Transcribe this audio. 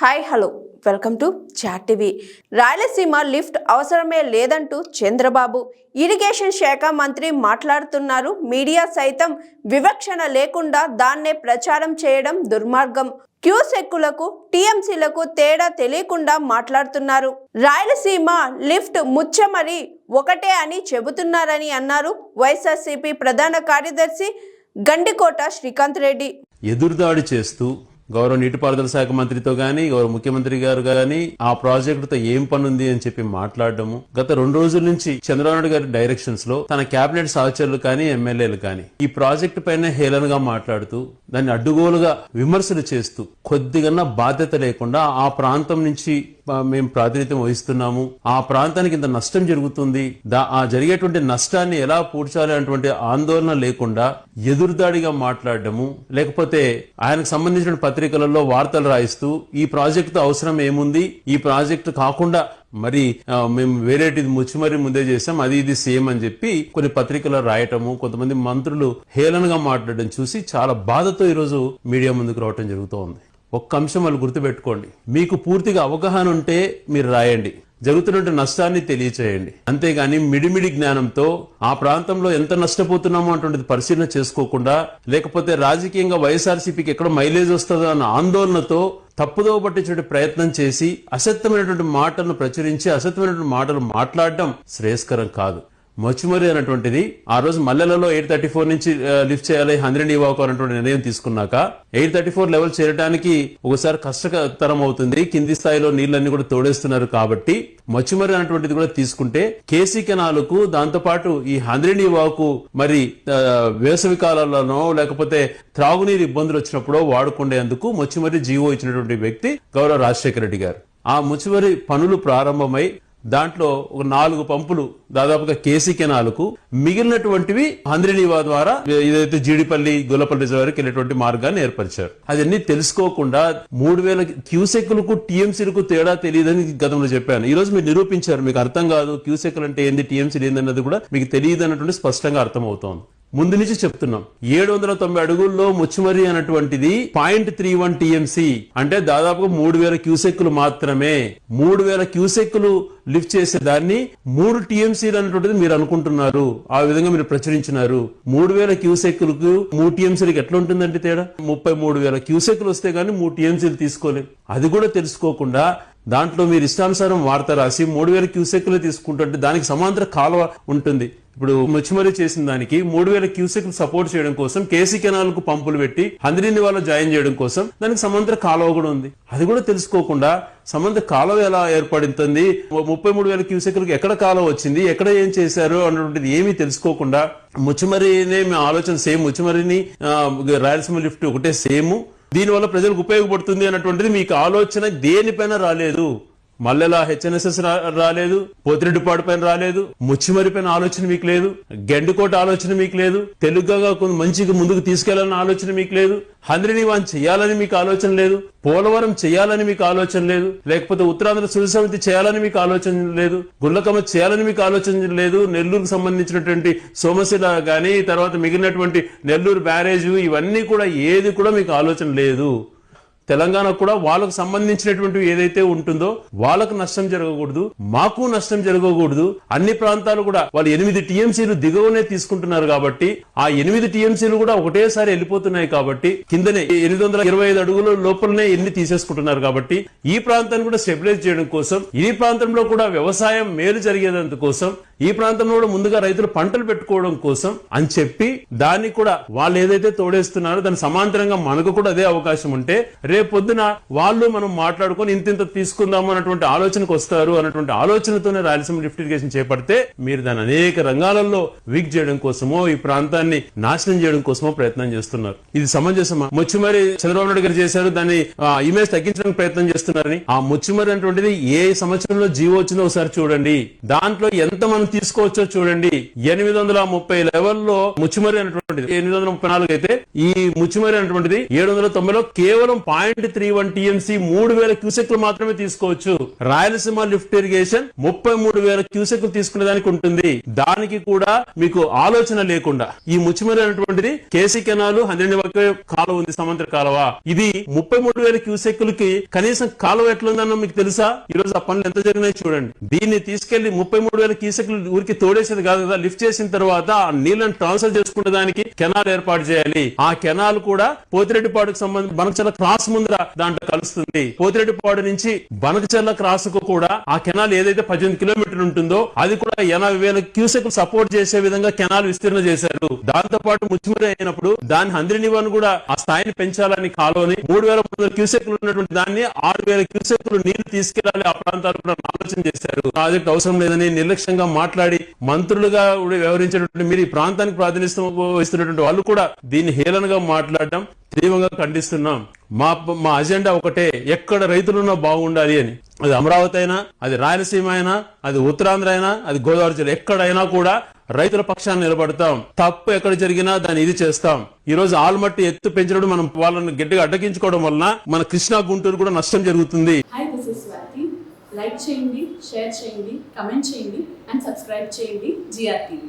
Hi hello. Welcome to Chat TV. Rayalaseema lift అవసరమే లేదంటూ Chandrababu. Irrigation శాఖ మంత్రి మాట్లాడుతున్నారు. మీడియా సైతం వివక్షణ లేకుండా దాన్నే ప్రచారం చేయడం దుర్మార్గం. క్యూసెక్కులకు టీఎంసీలకు తేడా తెలియకుండా మాట్లాడుతున్నారు. రాయలసీమ లిఫ్ట్ ముచ్చమరి ఒకటే అని చెబుతున్నారని అన్నారు వైఎస్ఆర్సీపీ ప్రధాన కార్యదర్శి గండికోట శ్రీకాంత్ రెడ్డి. ఎదురుదాడి చేస్తూ గౌరవ నీటిపారుదల శాఖ మంత్రితో గాని గౌరవ ముఖ్యమంత్రి గారు గాని ఆ ప్రాజెక్టుతో ఏం పనుంది అని చెప్పి మాట్లాడడము. గత రెండు రోజుల నుంచి చంద్రబాబు నాయుడు గారి డైరెక్షన్స్లో తన కేబినెట్ సహచరులు కానీ ఎమ్మెల్యేలు కానీ ఈ ప్రాజెక్టు పైన హేళనగా మాట్లాడుతూ దాన్ని అడ్డుగోలుగా విమర్శలు చేస్తూ కొద్దిగా బాధ్యత లేకుండా ఆ ప్రాంతం నుంచి మేము ప్రాతినిధ్యం వహిస్తున్నాము. ఆ ప్రాంతానికి ఇంత నష్టం జరుగుతుంది. దా ఆ జరిగేటువంటి నష్టాన్ని ఎలా పూడ్చాలి అనేటువంటి ఆందోళన లేకుండా ఎదురుదాడిగా మాట్లాడము లేకపోతే ఆయనకు సంబంధించిన పత్రికలలో వార్తలు రాయిస్తూ ఈ ప్రాజెక్టు అవసరం ఏముంది? ఈ ప్రాజెక్టు కాకుండా మరి మేము వేరేటిది ముచ్చిమరి ముందే చేసాం అది ఇది సేమ్ అని చెప్పి కొన్ని పత్రికలు రాయటము కొంతమంది మంత్రులు హేళనగా మాట్లాడడం చూసి చాలా బాధతో ఈరోజు మీడియా ముందుకు రావటం జరుగుతోంది. ఒక్క అంశం వాళ్ళు గుర్తుపెట్టుకోండి. మీకు పూర్తిగా అవగాహన ఉంటే మీరు రాయండి. జరుగుతున్న నష్టాన్ని తెలియచేయండి. అంతేగాని మిడిమిడి జ్ఞానంతో ఆ ప్రాంతంలో ఎంత నష్టపోతున్నామో అటువంటిది పరిశీలన చేసుకోకుండా లేకపోతే రాజకీయంగా వైఎస్ఆర్సీపీకి ఎక్కడ మైలేజ్ వస్తుందో అన్న ఆందోళనతో తప్పుదో పట్టించే ప్రయత్నం చేసి అసత్యమైనటువంటి మాటలను ప్రచురించి అసత్యమైనటువంటి మాటలు మాట్లాడడం శ్రేయస్కరం కాదు. మచ్చుమరి అనేటువంటిది ఆ రోజు మల్లెలలో ఎయిట్ థర్టీ ఫోర్ నుంచి లిఫ్ట్ చేయాలి హండ్రెడ్ ఇవ్వకు అనేటువంటి నిర్ణయం తీసుకున్నాక ఎయిట్ థర్టీ ఫోర్ లెవెల్ చేరడానికి ఒకసారి కష్టతరం అవుతుంది. కింది స్థాయిలో నీళ్ళన్ని కూడా తోడేస్తున్నారు కాబట్టి మచ్చుమరి అనేటువంటిది కూడా తీసుకుంటే కేసీ కెనాలకు దాంతోపాటు ఈ హండ్రెడ్ ఇవ్వకు మరి వేసవి కాలాల్లోనో లేకపోతే త్రాగునీరు ఇబ్బందులు వచ్చినప్పుడో వాడుకునేందుకు మచ్చుమరి జీవో ఇచ్చినటువంటి వ్యక్తి గౌరవ రాజశేఖర రెడ్డి గారు. ఆ ముచ్చుమరి పనులు ప్రారంభమై దాంట్లో ఒక నాలుగు పంపులు దాదాపుగా కేసీ కెనాలకు మిగిలినటువంటివి హంద్రినీవా ద్వారా ఏదైతే జీడిపల్లి గొల్లపల్లి వరకు వెళ్ళేటువంటి మార్గాన్ని ఏర్పరిచారు. అదన్నీ తెలుసుకోకుండా మూడు వేల క్యూసెక్లకు టీఎంసీలకు తేడా తెలియదని గతంలో చెప్పాను. ఈ రోజు మీరు నిరూపించారు మీకు అర్థం కాదు క్యూసెక్లు అంటే ఏంది టీఎంసీలు ఏంది అన్నది కూడా మీకు తెలియదు అన్నటువంటి స్పష్టంగా అర్థమవుతోంది. ముందు నుంచి చెప్తున్నాం. ఏడు వందల తొంభై అడుగుల్లో ముచ్చుమరి అన్నటువంటిది పాయింట్ త్రీ వన్ టీఎంసీ. అంటే దాదాపుగా మూడు వేల క్యూసెక్కులు మాత్రమే. మూడు వేల క్యూసెక్కులు లిఫ్ట్ చేసే దాన్ని మూడు టీఎంసీలు అన్నటువంటిది మీరు అనుకుంటున్నారు. ఆ విధంగా మీరు ప్రచురించినారు. మూడు వేల క్యూసెక్కులకు మూడు టీఎంసీలకు ఎట్లా ఉంటుందంటే తేడా? ముప్పై మూడు వేల క్యూసెక్కులు వస్తే గానీ మూడు టీఎంసీలు తీసుకోలేం. అది కూడా తెలుసుకోకుండా దాంట్లో మీరు ఇష్టానుసారం వార్త రాసి మూడు వేల క్యూసెక్లు తీసుకుంటుంటే దానికి సమాంతర కాలువ ఉంటుంది. ఇప్పుడు ముచ్చిమరి చేసిన దానికి మూడు వేల క్యూసెక్ సపోర్ట్ చేయడం కోసం కేసీ కెనాల్కు పంపులు పెట్టి హంద్రిని వాళ్ళు జాయిన్ చేయడం కోసం దానికి సమాంతర కాలువ కూడా ఉంది. అది కూడా తెలుసుకోకుండా సమంత కాలువ ఎలా ఏర్పడుతుంది? ముప్పై మూడు వేల క్యూసెక్లకు ఎక్కడ కాలువ వచ్చింది? ఎక్కడ ఏం చేశారు? అన్నటువంటిది ఏమీ తెలుసుకోకుండా ముచ్చిమరినే మీ ఆలోచన సేమ్ ముచ్చిమరిని రాయలసీమ లిఫ్ట్ ఒకటే సేమ్. దీనివల్ల ప్రజలకు ఉపయోగపడుతుంది అన్నటువంటిది మీకు ఆలోచన దేనిపైన రాలేదు? మల్లెలా హెచ్ఎన్ఎస్ఎస్ రాలేదు పోతిరెడ్డిపాడు పైన రాలేదు ముచ్చిమరి పైన ఆలోచన మీకు లేదు గెండుకోట ఆలోచన మీకు లేదు తెలుగుగా కొంత మంచిగా ముందుకు తీసుకెళ్ళాలని ఆలోచన మీకు లేదు హంద్రిని వాన్ చేయాలని మీకు ఆలోచన లేదు పోలవరం చేయాలని మీకు ఆలోచన లేదు లేకపోతే ఉత్తరాంధ్ర సుడి సమితి చేయాలని మీకు ఆలోచన లేదు గుండ్లకమ్మ చేయాలని మీకు ఆలోచన లేదు నెల్లూరుకు సంబంధించినటువంటి సోమశిల గాని తర్వాత మిగిలినటువంటి నెల్లూరు బ్యారేజ్ ఇవన్నీ కూడా ఏది కూడా మీకు ఆలోచన లేదు. తెలంగాణ కూడా వాళ్ళకు సంబంధించినటువంటి ఏదైతే ఉంటుందో వాళ్ళకు నష్టం జరగకూడదు మాకు నష్టం జరగకూడదు. అన్ని ప్రాంతాలు కూడా వాళ్ళు ఎనిమిది టీఎంసీలు దిగువనే తీసుకుంటున్నారు కాబట్టి ఆ ఎనిమిది టీఎంసీలు కూడా ఒకటేసారి వెళ్ళిపోతున్నాయి కాబట్టి కిందనే ఎనిమిది వందల ఇరవై ఐదు అడుగుల లోపలనే ఎన్ని తీసేసుకుంటున్నారు కాబట్టి ఈ ప్రాంతాన్ని కూడా స్టెబిలైజ్ చేయడం కోసం ఈ ప్రాంతంలో కూడా వ్యవసాయం మేలు జరిగేదంత కోసం ఈ ప్రాంతంలో కూడా ముందుగా రైతులు పంటలు పెట్టుకోవడం కోసం అని చెప్పి దాన్ని కూడా వాళ్ళు ఏదైతే తోడేస్తున్నారో దాని సమాంతరంగా మనకు కూడా అదే అవకాశం ఉంటే రేపొద్దున వాళ్ళు మనం మాట్లాడుకొని ఇంత ఇంత తీసుకుందాము అన్నటువంటి ఆలోచనకు వస్తారు అన్నటువంటి ఆలోచనతోనే రాయలసీమ లిఫ్ట్ ఇరిగేషన్ చేపడితే మీరు దాని అనేక రంగాలలో వీక్ చేయడం కోసమో ఈ ప్రాంతాన్ని నాశనం చేయడం కోసమో ప్రయత్నం చేస్తున్నారు. ఇది సమంజసమా? ముచ్చుమరి చంద్రబాబు నాయుడు గారు చేశారు దాన్ని ఇమేజ్ తగ్గించడానికి ప్రయత్నం చేస్తున్నారని. ఆ ముచ్చిమరి అనేటువంటిది ఏ సంవత్సరంలో జీవో వచ్చిందో ఒకసారి చూడండి. దాంట్లో ఎంత మనం తీసుకోవచ్చో చూడండి. ఎనిమిది వందల ముప్పై లెవెల్లో ముచ్చుమరి అనేటువంటిది ఎనిమిది వందల ముప్పై నాలుగు అయితే ఈ ముచ్చిమరి అనేటువంటిది ఏడు వందల తొంభైలో కేవలం పాయింట్ త్రీ వన్ టీఎంసీ మూడు వేల క్యూసెక్లు మాత్రమే తీసుకోవచ్చు. రాయలసీమ లిఫ్ట్ ఇరిగేషన్ ముప్పై మూడు వేల క్యూసెక్లు తీసుకునే దానికి ఉంటుంది. దానికి కూడా మీకు ఆలోచన లేకుండా. ఈ ముచ్చిమరి అనేటువంటిది కేసీ కెనాలు హండ్రెడ్ ఒకే కాలువ ఉంది సమంత్ర కాలువ. ఇది ముప్పై మూడు వేల క్యూసెక్లకి కనీసం కాలువ ఎట్లుందన్న మీకు తెలుసా? ఈ రోజు ఆ పనులు ఎంత జరిగినాయి చూడండి. దీన్ని తీసుకెళ్ళి ముప్పై మూడు వేల క్యూసెక్లు ఊరికి తోడేసేది కాదు కదా లిఫ్ట్ చేసిన తర్వాత ఆ నీళ్ళని ట్రాన్స్ఫర్ చేసుకునే దానికి కెనాల్ ఏర్పాటు చేయాలి. ఆ కెనాల్ కూడా పోతిరెడ్డిపాడుకు సంబంధించి బనకచర్ల క్రాస్ ముందర దాంట్లో కలుస్తుంది. పోతిరెడ్డిపాడు నుంచి బనకచర్ల క్రాస్కు కూడా ఆ కెనాల్ ఏదైతే పద్దెనిమిది కిలోమీటర్లు ఉంటుందో అది కూడా ఎనభై వేల క్యూసెక్ సపోర్ట్ చేసే విధంగా కెనాల్ విస్తీర్ణ చేశారు. దాంతో పాటు ముచ్చిమరి అయినప్పుడు దాని హంద్రినివన్ కూడా ఆ స్థాయిని పెంచాలని కాలోని మూడు వేల మూడు వందల క్యూసెక్లు ఉన్నటువంటి దాన్ని ఆరు వేల క్యూసెక్లు నీళ్ళు తీసుకెళ్ళాలి ఆ ప్రాంతాలు కూడా ఆలోచన చేశారు. ప్రాజెక్ట్ అవసరం లేదని నిర్లక్ష్యంగా మాట్లాడి మంత్రులుగా వ్యవహరించినటువంటి మీరు ఈ ప్రాంతానికి ప్రాతినిధ్యం చేస్తున్నటువంటి వాళ్ళు కూడా దీన్ని హేళనగా మాట్లాడడం తీవ్రంగా ఖండిస్తున్నాం. మా మా అజెండా ఒకటే ఎక్కడ రైతులున్నా బాగుండాలి అని. అది అమరావతి అయినా అది రాయలసీమ అయినా అది ఉత్తరాంధ్ర అయినా అది గోదావరి జిల్లా ఎక్కడైనా కూడా రైతుల పక్షాన్ని నిలబడతాం. తప్పు ఎక్కడ జరిగినా దాన్ని ఇది చేస్తాం. ఈ రోజు ఆల్మట్టి ఎత్తు పెంచడం మనం వాళ్ళని గట్టిగా అడ్డగించుకోవడం వలన మన కృష్ణా గుంటూరు కూడా నష్టం జరుగుతుంది. లైక్ చేయండి షేర్ చేయండి కమెంట్ చేయండి అండ్ సబ్స్క్రైబ్ చేయండి జిఆర్టీవీ